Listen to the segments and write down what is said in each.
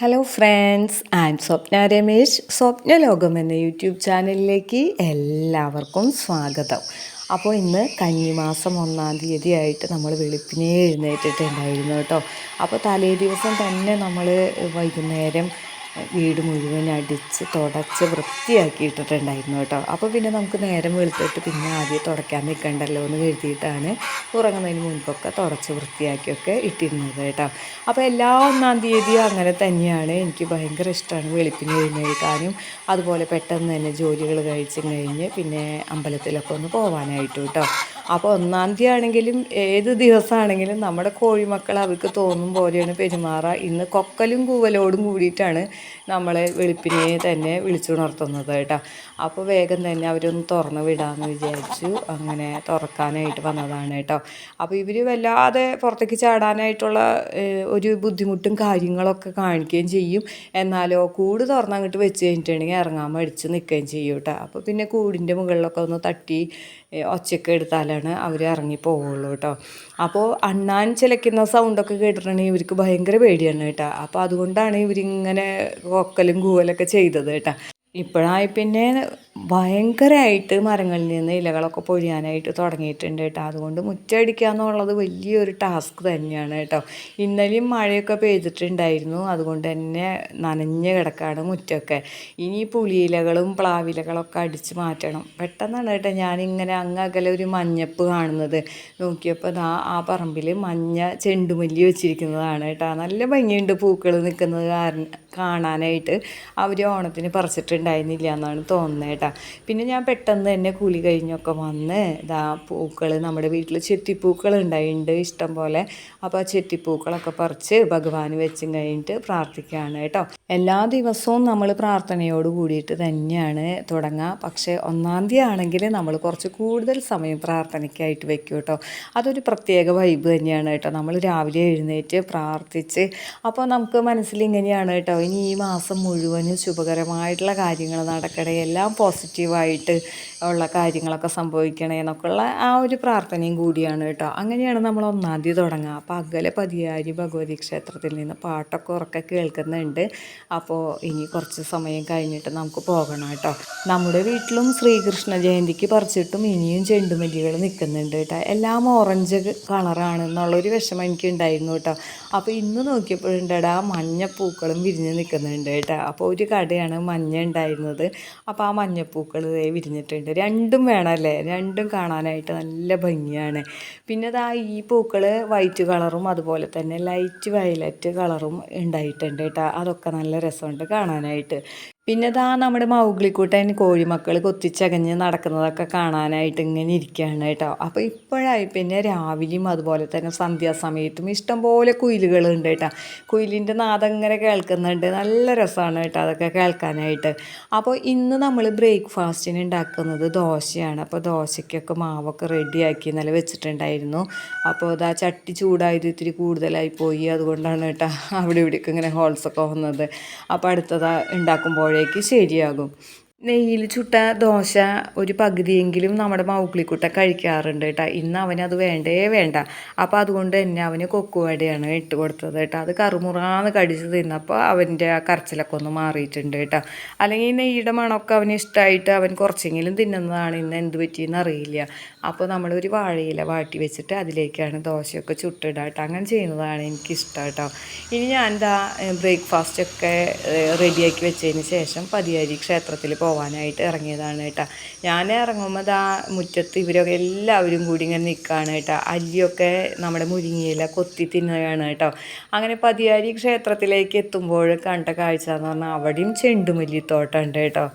Hello friends am Swapna Ramesh Swapna ലോകം എന്ന YouTube ചാനലിലേക്ക് എല്ലാവർക്കും സ്വാഗതം. അപ്പോൾ ഇന്ന് കന്നിമാസം ഒന്നാം തീയതി ആയിട്ട് നമ്മൾ വെളുപ്പിനെ എഴുന്നേറ്റിട്ടുണ്ടായിരുന്നു കേട്ടോ. അപ്പോൾ തലേ ദിവസം തന്നെ നമ്മൾ വൈകുന്നേരം വീട് മുഴുവൻ അടിച്ച് തുടച്ച് വൃത്തിയാക്കിയിട്ടിട്ടുണ്ടായിരുന്നു കേട്ടോ. അപ്പോൾ പിന്നെ നമുക്ക് നേരം വെളുത്തിട്ട് പിന്നെ ആദ്യം തുടയ്ക്കാൻ നിൽക്കണ്ടല്ലോ എന്ന് കരുതിയിട്ടാണ് ഉറങ്ങുന്നതിന് മുൻപൊക്കെ തുടച്ച് വൃത്തിയാക്കിയൊക്കെ ഇട്ടിരുന്നത് കേട്ടോ. അപ്പോൾ എല്ലാ ഒന്നാം തീയതിയും അങ്ങനെ തന്നെയാണ്. എനിക്ക് ഭയങ്കര ഇഷ്ടമാണ് വെളുപ്പിന് എഴുന്നേൽക്കാനും അതുപോലെ പെട്ടെന്ന് തന്നെ ജോലികൾ കഴിച്ചും കഴിഞ്ഞ് പിന്നെ അമ്പലത്തിലൊക്കെ ഒന്ന് പോകാനായിട്ട് കേട്ടോ. അപ്പോൾ ഒന്നാം തീയതി ആണെങ്കിലും ഏത് ദിവസമാണെങ്കിലും നമ്മുടെ കോഴിമക്കൾ അവർക്ക് തോന്നും പോലെയാണ് പെരുമാറുക. ഇന്ന് കൊക്കലും കൂവലോടും കൂടിയിട്ടാണ് നമ്മളെ വെളുപ്പിനെ തന്നെ വിളിച്ചുണർത്തുന്നത് കേട്ടോ. അപ്പോൾ വേഗം തന്നെ അവരൊന്ന് തുറന്ന് വിടാമെന്ന് വിചാരിച്ചു. അങ്ങനെ തുറക്കാനായിട്ട് വന്നതാണ് കേട്ടോ. അപ്പോൾ ഇവർ വല്ലാതെ പുറത്തേക്ക് ചാടാനായിട്ടുള്ള ഒരു ബുദ്ധിമുട്ടും കാര്യങ്ങളൊക്കെ കാണിക്കുകയും ചെയ്യും. എന്നാലോ കൂട് തുറന്നങ്ങോട്ട് വെച്ച് കഴിഞ്ഞിട്ടുണ്ടെങ്കിൽ ഇറങ്ങാൻ മടിച്ച് നിൽക്കുകയും ചെയ്യും കേട്ടോ. അപ്പോൾ പിന്നെ കൂടിന്റെ മുകളിലൊക്കെ ഒന്ന് തട്ടി ഒച്ചയൊക്കെ എടുത്താലാണ് അവർ ഇറങ്ങി പോവുള്ളൂ കേട്ടോ. അപ്പോൾ അണ്ണാൻ ചിലയ്ക്കുന്ന സൗണ്ടൊക്കെ കേട്ടിട്ടുണ്ടെങ്കിൽ ഇവർക്ക് ഭയങ്കര പേടിയാണ് കേട്ടോ. അപ്പോൾ അതുകൊണ്ടാണ് ഇവരിങ്ങനെ കൊക്കലും കൂവലൊക്കെ ചെയ്തത് കേട്ടോ. ഇപ്പോഴായി പിന്നെ ഭയങ്കരമായിട്ട് മരങ്ങളിൽ നിന്ന് ഇലകളൊക്കെ പൊഴിയാനായിട്ട് തുടങ്ങിയിട്ടുണ്ട് കേട്ടോ. അതുകൊണ്ട് മുറ്റടിക്കുക എന്നുള്ളത് വലിയൊരു ടാസ്ക് തന്നെയാണ് കേട്ടോ. ഇന്നലെയും മഴയൊക്കെ പെയ്തിട്ടുണ്ടായിരുന്നു. അതുകൊണ്ട് തന്നെ നനഞ്ഞ് കിടക്കാണ് മുറ്റമൊക്കെ ഇനി പുളിയിലകളും പ്ലാവിലകളൊക്കെ അടിച്ച് മാറ്റണം. പെട്ടെന്നാണ് കേട്ടോ ഞാനിങ്ങനെ അങ്ങകലെ ഒരു മഞ്ഞപ്പ് കാണുന്നത്. നോക്കിയപ്പോൾ ദാ ആ പറമ്പിൽ മഞ്ഞ ചെണ്ടുമല്ലി വെച്ചിരിക്കുന്നതാണ് കേട്ടോ. നല്ല ഭംഗിയുണ്ട് പൂക്കൾ നിൽക്കുന്നത് കാരണം കാണാനായിട്ട്. അവർ ഓണത്തിന് പറിച്ചിട്ടുണ്ടായിരുന്നില്ല എന്നാണ് തോന്നുന്നത് കേട്ടോ. പിന്നെ ഞാൻ പെട്ടെന്ന് തന്നെ കൂലി കഴിഞ്ഞൊക്കെ വന്ന് ഇതാ പൂക്കൾ നമ്മുടെ വീട്ടിൽ ചെത്തിപ്പൂക്കൾ ഉണ്ടായിട്ടുണ്ട് ഇഷ്ടം പോലെ. അപ്പോൾ ആ ചെത്തിപ്പൂക്കളൊക്കെ പറിച്ച് ഭഗവാന് വെച്ചും കഴിഞ്ഞിട്ട് പ്രാർത്ഥിക്കുകയാണ് കേട്ടോ. എല്ലാ ദിവസവും നമ്മൾ പ്രാർത്ഥനയോട് കൂടിയിട്ട് തന്നെയാണ് തുടങ്ങുക പക്ഷേ ഒന്നാം തീയതി ആണെങ്കിൽ നമ്മൾ കുറച്ച് കൂടുതൽ സമയം പ്രാർത്ഥനയ്ക്കായിട്ട് വെക്കും കേട്ടോ. അതൊരു പ്രത്യേക വൈബ് തന്നെയാണ് കേട്ടോ. നമ്മൾ രാവിലെ എഴുന്നേറ്റ് പ്രാർത്ഥിച്ച് അപ്പോൾ നമുക്ക് മനസ്സിൽ ഇങ്ങനെയാണ് കേട്ടോ. ഇനി ഈ മാസം മുഴുവനും ശുഭകരമായിട്ടുള്ള കാര്യങ്ങൾ നടക്കണേ. എല്ലാം പോസിറ്റീവായിട്ട് ഉള്ള കാര്യങ്ങളൊക്കെ സംഭവിക്കണേ എന്നൊക്കെയുള്ള ആ ഒരു പ്രാർത്ഥനയും കൂടിയാണ് കേട്ടോ. അങ്ങനെയാണ് നമ്മൾ ഒന്നാം തീയതി തുടങ്ങുക. അപ്പോൾ അകലെ പതിയാരി ഭഗവതി ക്ഷേത്രത്തിൽ നിന്ന് പാട്ടൊക്കെ ഉറക്കെ കേൾക്കുന്നുണ്ട്. അപ്പോൾ ഇനി കുറച്ച് സമയം കഴിഞ്ഞിട്ട് നമുക്ക് പോകണം കേട്ടോ. നമ്മുടെ വീട്ടിലും ശ്രീകൃഷ്ണ ജയന്തിക്ക് പറിച്ചിട്ടും ഇനിയും ചെണ്ടുമല്ലികൾ നിൽക്കുന്നുണ്ട് കേട്ടോ. എല്ലാം ഓറഞ്ച് കളറാണ് എന്നുള്ളൊരു വിഷമം എനിക്ക് ഉണ്ടായിരുന്നു കേട്ടോ. അപ്പോൾ ഇന്ന് നോക്കിയപ്പോഴുണ്ടടാ മഞ്ഞപ്പൂക്കളും വിരിഞ്ഞ് നിൽക്കുന്നുണ്ട് കേട്ടോ. അപ്പോൾ ഒരു കടയാണ് മഞ്ഞ ഉണ്ടായിരുന്നത്. അപ്പോൾ ആ മഞ്ഞപ്പൂക്കൾ വിരിഞ്ഞിട്ടുണ്ട്. രണ്ടും വേണമല്ലേ? രണ്ടും കാണാനായിട്ട് നല്ല ഭംഗിയാണ്. പിന്നെ ദാ ഈ പൂക്കൾ വൈറ്റ് കളറും അതുപോലെ തന്നെ ലൈറ്റ് വയലറ്റ് കളറും ഉണ്ടായിട്ടുണ്ട് കേട്ടോ. അതൊക്കെ നല്ല രസമുണ്ട് കാണാനായിട്ട്. പിന്നെ ഇതാ നമ്മുടെ മൗഗ്ലിക്കൂട്ടൻ കോഴിമക്കൾ കൊത്തിച്ചകഞ്ഞ് നടക്കുന്നതൊക്കെ കാണാനായിട്ട് ഇങ്ങനെ ഇരിക്കുകയാണ് കേട്ടോ. അപ്പോൾ ഇപ്പോഴായി. പിന്നെ രാവിലെയും അതുപോലെ തന്നെ സന്ധ്യാസമയത്തും ഇഷ്ടംപോലെ കുയിലുകളുണ്ട് കേട്ടോ. കുയിലിന്റെ നാദം ഇങ്ങനെ കേൾക്കുന്നുണ്ട്. നല്ല രസമാണ് കേട്ടോ അതൊക്കെ കേൾക്കാനായിട്ട്. അപ്പോൾ ഇന്ന് നമ്മൾ ബ്രേക്ക്ഫാസ്റ്റിന് ഉണ്ടാക്കുന്നത് ദോശയാണ്. അപ്പോൾ ദോശയ്ക്കൊക്കെ മാവൊക്കെ റെഡിയാക്കി ഇന്നലെ വെച്ചിട്ടുണ്ടായിരുന്നു. അപ്പോൾ ഇതാ ചട്ടി ചൂടായത് ഇത്തിരി കൂടുതലായി പോയി. അതുകൊണ്ടാണ് കേട്ടോ അവിടെ ഇവിടേക്ക് ഇങ്ങനെ ഹോൾസൊക്കെ വന്നത്. അപ്പോൾ അടുത്തതാ ഉണ്ടാക്കുമ്പോഴേ ആകുമ്പോഴേക്ക് ശരിയാകും. നെയ്യിൽ ചുട്ട ദോശ ഒരു പകുതിയെങ്കിലും നമ്മുടെ മൗക്ലിക്കുട്ട കഴിക്കാറുണ്ട് കേട്ടോ. ഇന്ന് അവനത് വേണ്ടേ വേണ്ട. അപ്പോൾ അതുകൊണ്ട് തന്നെ അവന് കൊക്കുവടയാണ് ഇട്ട് കൊടുത്തത് കേട്ടോ. അത് കറുമുറാന്ന് കടിച്ച് തിന്നപ്പോൾ അവന്റെ ആ കരച്ചിലൊക്കെ ഒന്ന് മാറിയിട്ടുണ്ട് കേട്ടോ. അല്ലെങ്കിൽ നെയ്യുടെ മണമൊക്കെ അവന് ഇഷ്ടമായിട്ട് അവൻ കുറച്ചെങ്കിലും തിന്നുന്നതാണ് ഇന്ന് എന്ത് പറ്റിയെന്ന് അറിയില്ല. അപ്പോൾ നമ്മളൊരു വാഴയില വാട്ടി വെച്ചിട്ട് അതിലേക്കാണ് ദോശയൊക്കെ ചുട്ടിടുക കേട്ടോ. അങ്ങനെ ചെയ്യുന്നതാണ് എനിക്കിഷ്ടം കേട്ടോ. ഇനി ഞാൻ എന്താ ബ്രേക്ക്ഫാസ്റ്റൊക്കെ റെഡിയാക്കി വെച്ചതിന് ശേഷം പതിയാരി ക്ഷേത്രത്തിൽ പോകും പോവാനായിട്ട് ഇറങ്ങിയതാണ് കേട്ടോ. ഞാൻ ഇറങ്ങുമ്പോൾ ആ മുറ്റത്ത് ഇവരൊക്കെ എല്ലാവരും കൂടി ഇങ്ങനെ നിൽക്കുകയാണ് കേട്ടോ. അല്ലിയൊക്കെ നമ്മുടെ മുരിങ്ങയില കൊത്തി തിന്നുകയാണ് കേട്ടോ. അങ്ങനെ പതിയാരി ക്ഷേത്രത്തിലേക്ക് എത്തുമ്പോൾ കണ്ട കാഴ്ച എന്ന് പറഞ്ഞാൽ അവിടെയും ചെണ്ടുമല്ലിത്തോട്ടം ഉണ്ട് കേട്ടോ.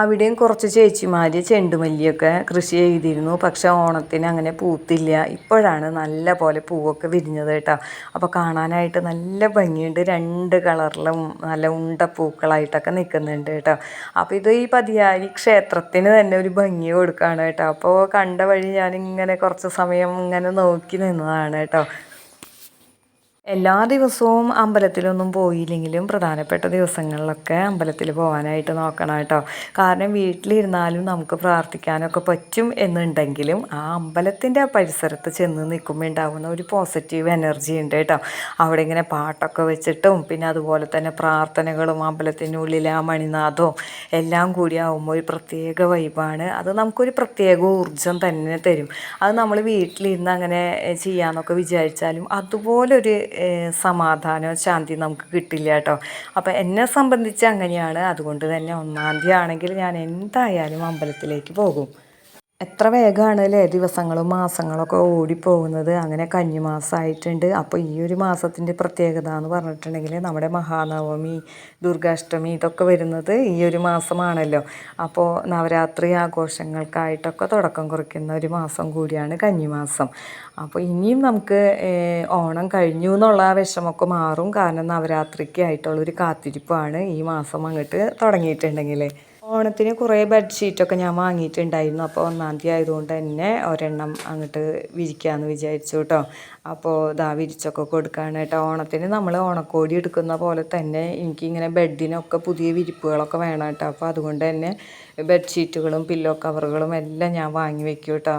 അവിടെയും കുറച്ച് ചേച്ചിമാർ ചെണ്ടുമല്ലിയൊക്കെ കൃഷി ചെയ്തിരുന്നു. പക്ഷേ ഓണത്തിന് അങ്ങനെ പൂത്തില്ല. ഇപ്പോഴാണ് നല്ല പോലെ പൂവൊക്കെ വിരിഞ്ഞത് കേട്ടോ. അപ്പോൾ കാണാനായിട്ട് നല്ല ഭംഗിയുണ്ട്. രണ്ട് കളറിലും നല്ല ഉണ്ട പൂക്കളായിട്ടൊക്കെ നിൽക്കുന്നുണ്ട് കേട്ടോ. അപ്പോൾ ഇത് ഈ പതിയാരി ക്ഷേത്രത്തിന് തന്നെ ഒരു ഭംഗി കൊടുക്കുകയാണ് കേട്ടോ. അപ്പോൾ കണ്ട വഴി ഞാനിങ്ങനെ കുറച്ച് സമയം ഇങ്ങനെ നോക്കി നിന്നതാണ് കേട്ടോ. എല്ലാ ദിവസവും അമ്പലത്തിലൊന്നും പോയില്ലെങ്കിലും പ്രധാനപ്പെട്ട ദിവസങ്ങളിലൊക്കെ അമ്പലത്തിൽ പോകാനായിട്ട് നോക്കണം കേട്ടോ. കാരണം വീട്ടിലിരുന്നാലും നമുക്ക് പ്രാർത്ഥിക്കാനൊക്കെ പറ്റും എന്നുണ്ടെങ്കിലും ആ അമ്പലത്തിന്റെ പരിസരത്ത് ചെന്ന് നിൽക്കുമ്പോൾ ഉണ്ടാകുന്ന ഒരു പോസിറ്റീവ് എനർജി ഉണ്ട് കേട്ടോ. അവിടെ ഇങ്ങനെ പാട്ടൊക്കെ വെച്ചിട്ടും പിന്നെ അതുപോലെ തന്നെ പ്രാർത്ഥനകളും അമ്പലത്തിനുള്ളിലെ ആ മണിനാഥവും എല്ലാം കൂടി ആകുമ്പോൾ ഒരു പ്രത്യേക വൈബാണ്. അത് നമുക്കൊരു പ്രത്യേക ഊർജം തന്നെ തരും. അത് നമ്മൾ വീട്ടിലിരുന്ന് അങ്ങനെ ചെയ്യാമെന്നൊക്കെ വിചാരിച്ചാലും അതുപോലൊരു സമാധാനവും ശാന്തി നമുക്ക് കിട്ടില്ല കേട്ടോ. അപ്പോൾ എന്നെ സംബന്ധിച്ച് അങ്ങനെയാണ്. അതുകൊണ്ട് തന്നെ ഒന്നാം തീയതി ആണെങ്കിൽ ഞാൻ എന്തായാലും അമ്പലത്തിലേക്ക് പോകും. എത്ര വേഗമാണ് അല്ലേ ദിവസങ്ങളും മാസങ്ങളൊക്കെ ഓടിപ്പോകുന്നത്. അങ്ങനെ കന്നിമാസമായിട്ടുണ്ട് അപ്പോൾ ഈ ഒരു മാസത്തിന്റെ പ്രത്യേകത എന്ന് പറഞ്ഞിട്ടുണ്ടെങ്കിൽ നമ്മുടെ മഹാനവമി ദുർഗാഷ്ടമി ഇതൊക്കെ വരുന്നത് ഈ ഒരു മാസമാണല്ലോ. അപ്പോൾ നവരാത്രി ആഘോഷങ്ങൾക്കായിട്ടൊക്കെ തുടക്കം കുറിക്കുന്ന ഒരു മാസം കൂടിയാണ് കന്നിമാസം അപ്പോൾ ഇനിയും നമുക്ക് ഓണം കഴിഞ്ഞു എന്നുള്ള ആ വിഷമൊക്കെ മാറും. കാരണം നവരാത്രിക്കായിട്ടുള്ളൊരു കാത്തിരിപ്പാണ് ഈ മാസം അങ്ങോട്ട് തുടങ്ങിയിട്ടുണ്ടെങ്കിൽ ഓണത്തിന് കുറേ ബെഡ്ഷീറ്റൊക്കെ ഞാൻ വാങ്ങിയിട്ടുണ്ടായിരുന്നു. അപ്പോൾ ഒന്നാം തീയതി ആയതുകൊണ്ട് തന്നെ ഒരെണ്ണം അങ്ങോട്ട് വിരിക്കാമെന്ന് വിചാരിച്ചു കേട്ടോ അപ്പോൾ ഇതാ വിരിച്ചൊക്കെ കൊടുക്കുകയാണ് കേട്ടോ ഓണത്തിന് നമ്മൾ ഓണക്കോടി എടുക്കുന്ന പോലെ തന്നെ എനിക്കിങ്ങനെ ബെഡിനൊക്കെ പുതിയ വിരിപ്പുകളൊക്കെ വേണം കേട്ടോ അപ്പോൾ അതുകൊണ്ട് തന്നെ ബെഡ്ഷീറ്റുകളും പില്ലോ കവറുകളും എല്ലാം ഞാൻ വാങ്ങി വെക്കും കേട്ടോ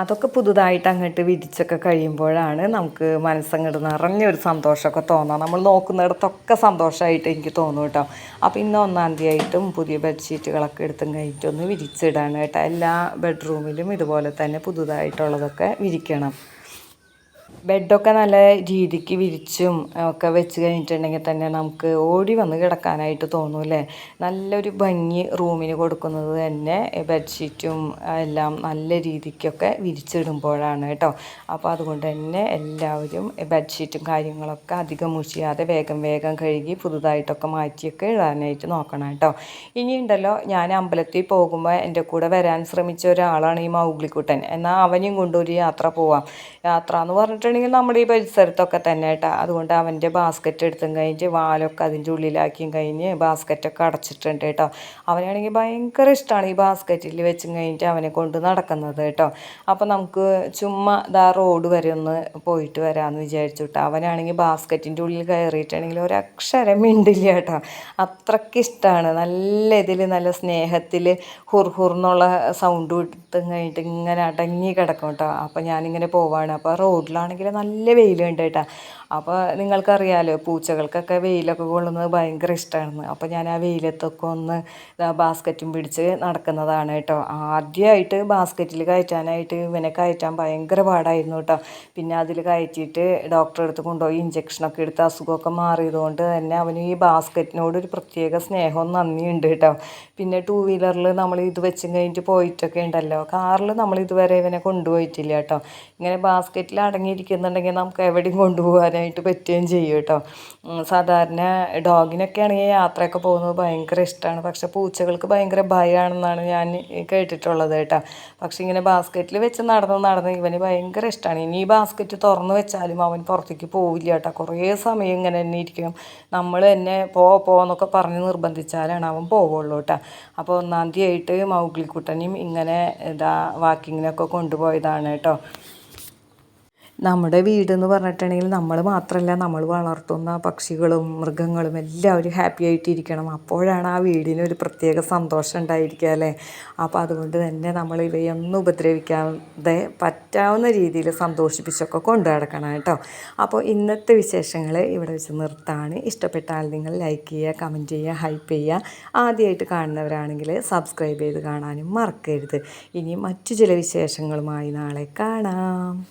അതൊക്കെ പുതുതായിട്ട് അങ്ങോട്ട് വിരിച്ചൊക്കെ കഴിയുമ്പോഴാണ് നമുക്ക് മനസ്സങ്ങോട്ട് നിറഞ്ഞൊരു സന്തോഷമൊക്കെ തോന്നാം. നമ്മൾ നോക്കുന്നിടത്തൊക്കെ സന്തോഷമായിട്ട് എനിക്ക് തോന്നും കേട്ടോ. അപ്പോൾ ഇന്ന് ഒന്നാം തീയതിയായിട്ടും പുതിയ ബെഡ്ഷീറ്റുകളൊക്കെ എടുത്തും കഴിഞ്ഞിട്ടൊന്ന് വിരിച്ചിടാണ് കേട്ടോ. എല്ലാ ബെഡ്റൂമിലും ഇതുപോലെ തന്നെ പുതുതായിട്ടുള്ളതൊക്കെ വിരിക്കണം. ബെഡൊക്കെ നല്ല രീതിക്ക് വിരിച്ചും ഒക്കെ വെച്ച് കഴിഞ്ഞിട്ടുണ്ടെങ്കിൽ തന്നെ നമുക്ക് ഓടി വന്ന് കിടക്കാനായിട്ട് തോന്നും അല്ലേ? നല്ലൊരു ഭംഗി റൂമിന് കൊടുക്കുന്നത് തന്നെ ബെഡ്ഷീറ്റും എല്ലാം നല്ല രീതിക്കൊക്കെ വിരിച്ചിടുമ്പോഴാണ് കേട്ടോ. അപ്പോൾ അതുകൊണ്ട് തന്നെ എല്ലാവരും ബെഡ്ഷീറ്റും കാര്യങ്ങളൊക്കെ അധികം മുഷിയാതെ വേഗം വേഗം കഴുകി പുതുതായിട്ടൊക്കെ മാറ്റിയൊക്കെ ഇടാനായിട്ട് നോക്കണം കേട്ടോ. ഇനിയുണ്ടല്ലോ ഞാൻ അമ്പലത്തിൽ പോകുമ്പോൾ എന്റെ കൂടെ വരാൻ ശ്രമിച്ച ഒരാളാണ് ഈ മൗഗ്ലിക്കുട്ടൻ. എന്നാൽ അവനെയും കൊണ്ടൊരു യാത്ര പോവാം. യാത്ര എന്ന് പറഞ്ഞിട്ടുണ്ടെങ്കിൽ വെച്ചിട്ടുണ്ടെങ്കിൽ നമ്മുടെ ഈ പരിസരത്തൊക്കെ തന്നെ കേട്ടോ. അതുകൊണ്ട് അവന്റെ ബാസ്ക്കറ്റ് എടുത്തും കഴിഞ്ഞ് വാലൊക്കെ അതിന്റെ ഉള്ളിലാക്കിയും കഴിഞ്ഞ് ബാസ്ക്കറ്റൊക്കെ അടച്ചിട്ടുണ്ട് കേട്ടോ. അവനാണെങ്കിൽ ഭയങ്കര ഇഷ്ടമാണ് ഈ ബാസ്ക്കറ്റിൽ വെച്ചും കഴിഞ്ഞിട്ട് അവനെ കൊണ്ട് നടക്കുന്നത് കേട്ടോ. അപ്പോൾ നമുക്ക് ചുമ്മാ ഇതാ റോഡ് വരെ ഒന്ന് പോയിട്ട് വരാമെന്ന് വിചാരിച്ചു അവനാണെങ്കിൽ ബാസ്ക്കറ്റിന്റെ ഉള്ളിൽ കയറിയിട്ടാണെങ്കിൽ ഒരക്ഷരം മിണ്ടില്ല കേട്ടോ. അത്രയ്ക്ക് ഇഷ്ടമാണ്. നല്ല ഇതിൽ നല്ല സ്നേഹത്തിൽ ഹുർ ഹുർ എന്നുള്ള സൗണ്ട് വിട്ടും കഴിഞ്ഞിട്ട് ഇങ്ങനെ അടങ്ങി കിടക്കും കേട്ടോ. അപ്പോൾ ഞാനിങ്ങനെ പോവാണ്. അപ്പോൾ റോഡിലാണെങ്കിൽ നല്ല വെയിലുണ്ട് കേട്ടോ. അപ്പോൾ നിങ്ങൾക്കറിയാലോ പൂച്ചകൾക്കൊക്കെ വെയിലൊക്കെ കൊള്ളുന്നത് ഭയങ്കര ഇഷ്ടമാണ് അപ്പോൾ ഞാൻ ആ വെയിലത്തൊക്കെ ഒന്ന് ബാസ്ക്കറ്റും പിടിച്ച് നടക്കുന്നതാണ് കേട്ടോ. ആദ്യമായിട്ട് ബാസ്ക്കറ്റിൽ കയറ്റാനായിട്ട് ഇവനെ കയറ്റാൻ ഭയങ്കര പാടായിരുന്നു കേട്ടോ. പിന്നെ അതിൽ കയറ്റിയിട്ട് ഡോക്ടറെ അടുത്ത് കൊണ്ടുപോയി ഇഞ്ചക്ഷനൊക്കെ എടുത്ത് അസുഖമൊക്കെ മാറിയതുകൊണ്ട് തന്നെ അവന് ഈ ബാസ്ക്കറ്റിനോട് ഒരു പ്രത്യേക സ്നേഹവും നന്ദിയുണ്ട് കേട്ടോ. പിന്നെ ടൂ വീലറിൽ നമ്മൾ ഇത് വെച്ചും കഴിഞ്ഞിട്ട് പോയിട്ടൊക്കെ ഉണ്ടല്ലോ. കാറിൽ നമ്മൾ ഇതുവരെ ഇവനെ കൊണ്ടുപോയിട്ടില്ല കേട്ടോ. ഇങ്ങനെ ബാസ്ക്കറ്റിൽ അടങ്ങിയിരിക്കുന്നുണ്ടെങ്കിൽ നമുക്ക് എവിടെയും കൊണ്ടുപോകാനായിട്ട് പറ്റുകയും ചെയ്യും കേട്ടോ. സാധാരണ ഡോഗിനൊക്കെ ആണെങ്കിൽ യാത്രയൊക്കെ പോകുന്നത് ഭയങ്കര ഇഷ്ടമാണ്. പക്ഷേ പൂച്ചകൾക്ക് ഭയങ്കര ഭയമാണെന്നാണ് ഞാൻ കേട്ടിട്ടുള്ളത് കേട്ടോ. പക്ഷെ ഇങ്ങനെ ബാസ്ക്കറ്റിൽ വെച്ച് നടന്ന് നടന്ന് ഇവന് ഭയങ്കര ഇഷ്ടമാണ്. ഇനി ഈ ബാസ്ക്കറ്റ് തുറന്ന് വെച്ചാലും അവൻ പുറത്തേക്ക് പോവില്ല കേട്ടോ. കുറേ സമയം ഇങ്ങനെ തന്നെ ഇരിക്കും നമ്മൾ തന്നെ പോ പോന്നൊക്കെ പറഞ്ഞ് നിർബന്ധിച്ചാലാണ് അവൻ പോവുള്ളൂ കേട്ടോ. അപ്പോൾ ഒന്നാം തീയതി ആയിട്ട് മൗഗ്ലിക്കുട്ടനെയും ഇങ്ങനെ ഇതാ വാക്കിങ്ങിനൊക്കെ കൊണ്ടുപോയതാണ് കേട്ടോ. നമ്മുടെ വീട് എന്ന് പറഞ്ഞിട്ടുണ്ടെങ്കിൽ നമ്മൾ മാത്രമല്ല നമ്മൾ വളർത്തുന്ന പക്ഷികളും മൃഗങ്ങളും എല്ലാവരും ഹാപ്പി ആയിട്ടിരിക്കണം. അപ്പോഴാണ് ആ വീടിന് ഒരു പ്രത്യേക സന്തോഷം ഉണ്ടായിരിക്കുക അല്ലേ? അപ്പോൾ അതുകൊണ്ട് തന്നെ നമ്മൾ ഇവയൊന്നും ഉപദ്രവിക്കാതെ പറ്റാവുന്ന രീതിയിൽ സന്തോഷിപ്പിച്ചൊക്കെ കൊണ്ടു നടക്കണം കേട്ടോ. അപ്പോൾ ഇന്നത്തെ വിശേഷങ്ങൾ ഇവിടെ വെച്ച് നിർത്താണ്. ഇഷ്ടപ്പെട്ടാൽ നിങ്ങൾ ലൈക്ക് ചെയ്യുക കമന്റ് ചെയ്യുക ഹൈപ്പ് ചെയ്യുക. ആദ്യമായിട്ട് കാണുന്നവരാണെങ്കിൽ സബ്സ്ക്രൈബ് ചെയ്ത് കാണാനും മറക്കരുത്. ഇനി മറ്റു ചില വിശേഷങ്ങളുമായി നാളെ കാണാം.